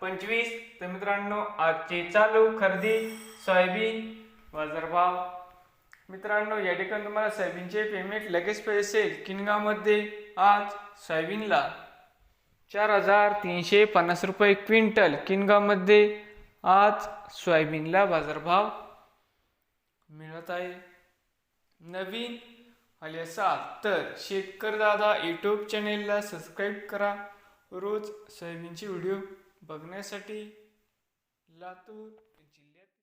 पंचवीस. तर मित्रांनो आजचे चालू खरेदी सोयाबीन बाजारभाव. मित्रांनो या ठिकाणी तुम्हाला सोयाबीनचे पेमेंट लगेच पैसे किनगावमध्ये आज सोयाबीनला चार हजार तीनशे पन्नास रुपये क्विंटल. किनगावमध्ये आज सोयाबीनला बाजारभाव मिळत आहे. नवीन आले असाल तर शेतकरी दादा यूट्यूब चॅनेलला सबस्क्राईब करा. रोज सोयाबीनचे व्हिडिओ बघण्यासाठी लातूर जिल्ह्यात